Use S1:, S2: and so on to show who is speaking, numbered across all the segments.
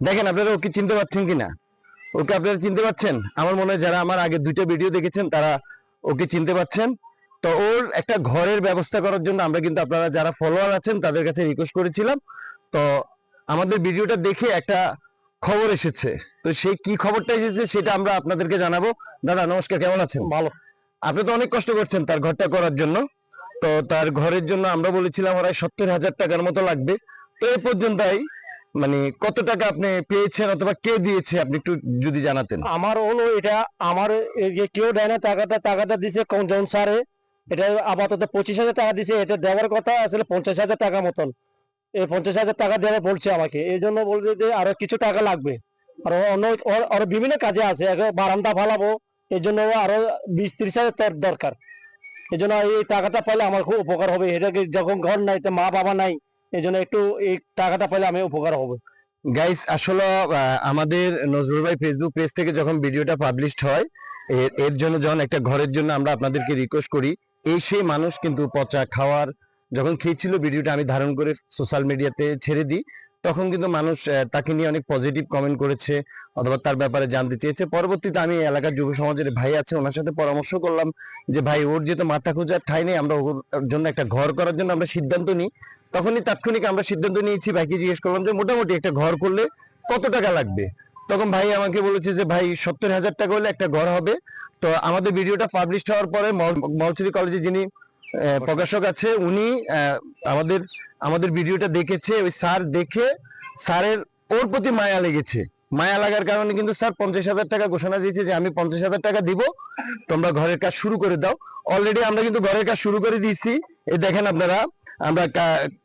S1: দেখেন আপনারা ওকে চিনতে পারছেন কিনা? ওকে আপনারা চিনতে পারছেন? আমার মনে হয় যারা আমার আগে দুইটা ভিডিও দেখেছেন তারা ওকে চিনতে পারছেন। তো ওর একটা ঘরের ব্যবস্থা করার জন্য আমরা কিন্তু আপনারা যারা ফলোয়ার আছেন তাদের কাছে রিকোয়েস্ট করেছিলাম। তো আমাদের ভিডিওটা দেখে একটা খবর এসেছে। তো সেই কি খবরটা এসেছে সেটা আমরা আপনাদেরকে জানাব। দাদা নমস্কার কেমন আছেন?
S2: ভালো।
S1: আপনি তো অনেক কষ্ট করছেন তার ঘরটা করার জন্য। তো তার ঘরের জন্য আমরা বলেছিলাম ওরা সত্তর হাজার টাকার মতো লাগবে। তো এই পর্যন্তই। মানে কত টাকা আপনি পেয়েছেন অথবা কে দিয়েছে, আপনি একটু যদি জানাতেন।
S2: আমার হলো এটা, আমার কেউ দেয় না টাকাটা টাকাটা দিছে কঞ্জন স্যারে, এটা আপাতত পঁচিশ হাজার টাকা দিছে এটা দেওয়ার কথা, আসলে পঞ্চাশ হাজার টাকা মতন। এই পঞ্চাশ হাজার টাকা দেওয়া বলছে আমাকে, এই জন্য বলবে যে আরও কিছু টাকা লাগবে। আর অন্য আরও বিভিন্ন কাজে আছে বারান্দা ফালাবো, এই জন্য আরও বিশ ত্রিশ হাজার দরকার। এই জন্য এই টাকাটা পাইলে আমার খুব উপকার হবে, এটাকে যখন ঘর নাই মা বাবা নাই এই জন্য একটু এই টাকাটা পাইলে আমি উপকার হবে।
S1: গাইস আসলে আমাদের নজরুল ভাই ফেসবুক পেজ থেকে যখন ভিডিওটা পাবলিশড হয়, এর এর জন্য যখন একটা ঘরের জন্য আমরা আপনাদেরকে রিকোয়েস্ট করি, এই সেই মানুষ কিন্তু পচা খাওয়ার, যখন খেয়েছিল ভিডিওটা আমি ধারণ করে সোশ্যাল মিডিয়াতে ছেড়ে দিই, তখন কিন্তু মানুষ তাকে নিয়ে অনেক পজিটিভ কমেন্ট করেছে, অথবা তার ব্যাপারে জানতে চেয়েছে। পরবর্তীতে আমি এলাকার যুব সমাজের ভাই আছে, ওনার সাথে পরামর্শ করলাম যে, ভাই, ওর যেহেতু মাথা খোঁজার ঠাই নেই, আমরা ওর জন্য একটা ঘর করার জন্য আমরা সিদ্ধান্ত নিই। তখনই তাৎক্ষণিক আমরা সিদ্ধান্ত নিয়েছি ভাইকে জিজ্ঞেস করলাম যে মোটামুটি একটা ঘর করলে কত টাকা লাগবে? তখন ভাই আমাকে বলেছে যে, ভাই, সত্তর হাজার টাকা হলে একটা ঘর হবে। তো আমাদের ভিডিওটা পাবলিশ হওয়ার পরে মলচুরি কলেজে যিনি প্রকাশক আছে, উনি আমাদের আমাদের ভিডিওটা দেখেছে। ওই স্যার দেখে স্যারের ওর প্রতি মায়া লেগেছে। মায়া লাগার কারণে কিন্তু স্যার পঞ্চাশ হাজার টাকা ঘোষণা দিয়েছে যে, আমি পঞ্চাশ হাজার টাকা দিব, তোমরা ঘরের কাজ শুরু করে দাও। অলরেডি আমরা কিন্তু ঘরের কাজ শুরু করে দিয়েছি। এই দেখেন আপনারা আমরা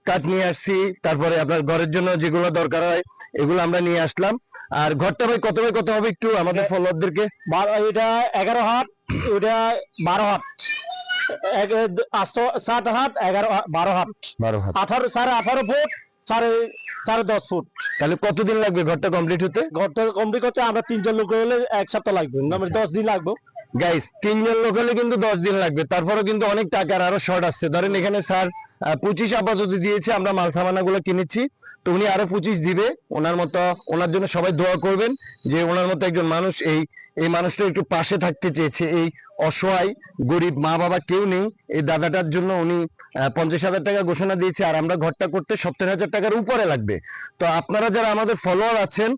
S1: কাঠ নিয়ে আসছি তারপরে আপনার ঘরের জন্য যেগুলো দরকার হয় এগুলো আমরা নিয়ে আসলাম। আর ঘরটা ভাই কত বাই কত হবে একটু আমাদের ফলোয়ারদেরকে
S2: এটা এগারো হাত ওটা বারো হাত। সাত হাত এগারো বারো হাত।
S1: বারো হাত।
S2: আঠারো সাড়ে আঠারো ফুট সাড়ে সাড়ে দশ ফুট।
S1: তাহলে কতদিন লাগবে ঘরটা কমপ্লিট হতে?
S2: ঘরটা কমপ্লিট করতে আমরা তিনজন লোক হলে এক সপ্তাহ লাগবে। মানে দশ দিন লাগবে।
S1: গাইস তিনজন লোক হলে কিন্তু দশ দিন লাগবে। তারপরে কিন্তু অনেক টাকার আরও শর্ট আসছে। ধরেন এখানে স্যার পঁচিশ আপাতত দিয়েছে, আমরা মাল সামানা গুলো কিনেছি। তো উনি আরও পঁচিশ দিবে। ওনার মতো, ওনার জন্য সবাই দোয়া করবেন যে ওনার মতো একজন মানুষ এই এই মানুষটা একটু পাশে থাকতে চেয়েছে। এই অসহায়, গরিব মা বাবা কেউ নেই। এই দাদাটার জন্য উনি পঞ্চাশ হাজার টাকা ঘোষণা দিয়েছে। আর আমরা ঘরটা করতে সত্তর হাজার টাকার উপরে লাগবে। তো আপনারা যারা আমাদের ফলোয়ার আছেন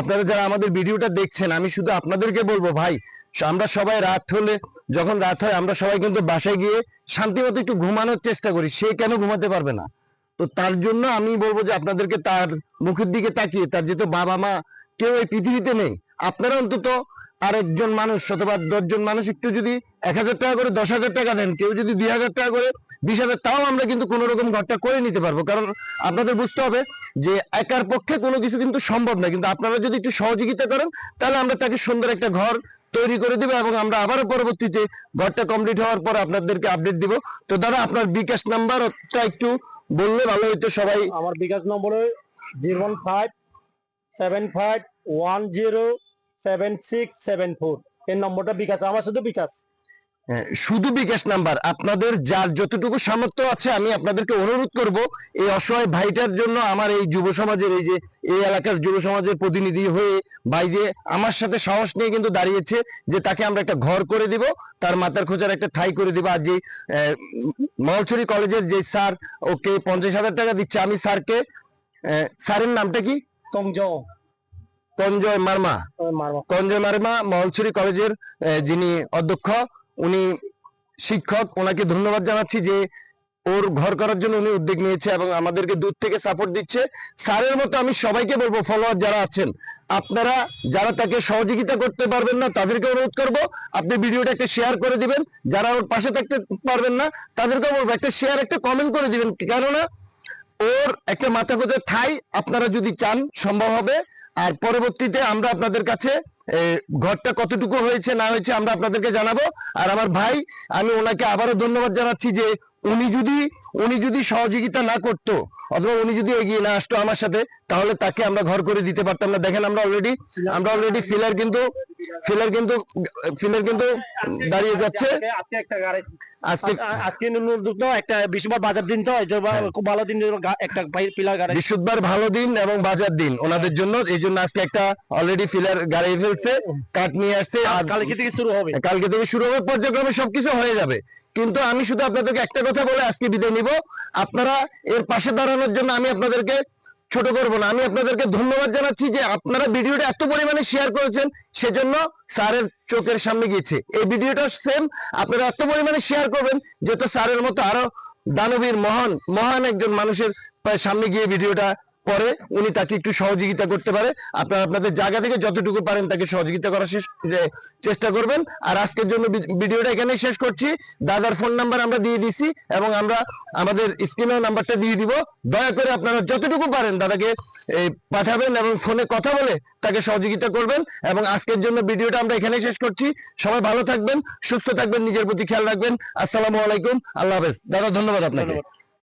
S1: আপনারা যারা আমাদের ভিডিওটা দেখছেন, আমি শুধু আপনাদেরকে বলব, ভাই আমরা সবাই রাত হলে, যখন রাত হয়, আমরা সবাই কিন্তু বাসায় গিয়ে শান্তিমতো একটু ঘুমানোর চেষ্টা করি। সে কেন ঘুমাতে পারবে না? তো তার জন্য আমি বলব যে আপনাদেরকে তার মুখের দিকে তাকিয়ে, তার যেহেতু বাবা মা কেউ এই পৃথিবীতে নেই, আপনারা অন্তত আরেকজন মানুষ অথবা দশজন মানুষ একটু যদি এক হাজার টাকা করে, দশ হাজার টাকা দেন, কেউ যদি দুই হাজার টাকা করে, বিশ হাজার, তাও আমরা কিন্তু কোনো রকম ঘরটা করে নিতে পারব। কারণ আপনাদের বুঝতে হবে যে একার পক্ষে কোনো কিছু কিন্তু সম্ভব না। কিন্তু আপনারা যদি একটু সহযোগিতা করেন, তাহলে আমরা তাকে সুন্দর একটা ঘর তৈরি করে দেবো এবং আমরা আবারও পরবর্তীতে ঘরটা কমপ্লিট হওয়ার পর আপনাদেরকে আপডেট দিব। তো দাদা, আপনার বিকাশ নাম্বারটা একটু বললে ভালো হইতো সবাই।
S2: আমার bKash number zero one five seven five one zero seven six seven four এই নম্বরটা বিকাশ, আমার শুধু বিকাশ।
S1: শুধু বিকাশ নাম্বার। আপনাদের যার যতটুকু সামর্থ্য আছে আমি আপনাদেরকে অনুরোধ করব এই অসহায় ভাইটার জন্য আমার এই যুব সমাজের এই যে এই এলাকার যুব সমাজের প্রতিনিধি হয়ে ভাই যে আমার সাথে সাহস নিয়ে কিন্তু দাঁড়িয়েছে যে তাকে আমরা একটা ঘর করে দিব তার মাথার খোঁজার একটা ঠাই করে দিব। আর যে মহলছড়ি কলেজের যে স্যার ওকে পঞ্চাশ হাজার টাকা দিচ্ছে। আমি স্যারকে স্যারের নামটা কি?
S2: তংজ
S1: তঞ্জয় মার্মা। কঞ্জয় মার্মা। মহলছড়ি কলেজের যিনি অধ্যক্ষ উনি শিক্ষক, ওনাকে ধন্যবাদ জানাচ্ছি যে ওর ঘর করার জন্য উনি উদ্যোগ নিয়েছে এবং আমাদেরকে দূর থেকে সাপোর্ট দিচ্ছে। স্যারের মতো আমি সবাইকে বলব ফলোয়ার যারা আছেন, আপনারা যারা তাকে সহযোগিতা করতে পারবেন না, তাদেরকে অনুরোধ করব, আপনি ভিডিওটা একটা শেয়ার করে দিবেন। যারা ওর পাশে থাকতে পারবেন না তাদেরকে বলব, একটা শেয়ার একটা কমেন্ট করে দিবেন। কেননা, ওর একটা মাথা গোজার ঠাই আপনারা যদি চান, সম্ভব হবে। আর পরবর্তীতে আমরা আপনাদের কাছে ঘরটা কতটুকু হয়েছে, না হয়েছে আমরা আপনাদেরকে জানাব। আর আমার ভাই, আমি ওনাকে আবারও ধন্যবাদ জানাচ্ছি যে উনি যদি উনি যদি সহযোগিতা না করতো, অথবা উনি যদি এগিয়ে না আসতো আমার সাথে, তাহলে তাকে আমরা ঘর করে দিতে পারতাম না। দেখেন আমরা অলরেডি আমরা অলরেডি ফিলার কিন্তু ফিলার কিন্তু ফিলার কিন্তু দাঁড়িয়ে যাচ্ছে।
S2: আজকে একটা
S1: আজকে
S2: আ- আ- আজকে নতুন তো একটা বিশবার বাজার দিন তো
S1: হ্যাঁ।
S2: খুব ভালো দিন একটা পিলার গাড়ি।
S1: বৃহস্পতিবার ভালো দিন এবং বাজার দিন ওনাদের জন্য এই জন্য আজকে একটা অলরেডি ফিলার গাড়ি ফেলছে কাঠ নিয়ে আসছে আর
S2: কালকে থেকে শুরু হবে।
S1: কালকে থেকে শুরু হবে পর্যায়ক্রমে সবকিছু হয়ে যাবে। কিন্তু আমি শুধু আপনাদেরকে একটা কথা বলে আজকে বিদায় নিব। আপনারা এর পাশে দাঁড়ানোর জন্য আমি আপনাদেরকে ছোট করব না। আমি আপনাদেরকে ধন্যবাদ জানাচ্ছি যে আপনারা ভিডিওটা এত পরিমাণে শেয়ার করেছেন, সেজন্য স্যারের চোখের সামনে গিয়েছে। এই ভিডিওটা সেম আপনারা এত পরিমাণে শেয়ার করবেন যেহেতু স্যারের মতো আরও দানবীর মহান মহান একজন মানুষের সামনে গিয়ে ভিডিওটা পরে উনি তাকে একটু সহযোগিতা করতে পারে। আপনারা আপনাদের জায়গা থেকে যতটুকু পারেন তাকে সহযোগিতা করার চেষ্টা করবেন। আর আজকের জন্য ভিডিওটা এখানে শেষ করছি। দাদার ফোন নাম্বার আমরা দিয়ে দিছি এবং আমরা আমাদের স্ক্রিনের নাম্বারটা দিয়ে দিব। দয়া করে আপনারা যতটুকু পারেন দাদাকে পাঠাবেন এবং ফোনে কথা বলে তাকে সহযোগিতা করবেন এবং আজকের জন্য ভিডিওটা আমরা এখানে শেষ করছি। সবাই ভালো থাকবেন, সুস্থ থাকবেন, নিজের প্রতি খেয়াল রাখবেন। আসসালামু আলাইকুম, আল্লাহ হাফেজ। দাদা, ধন্যবাদ আপনাকে।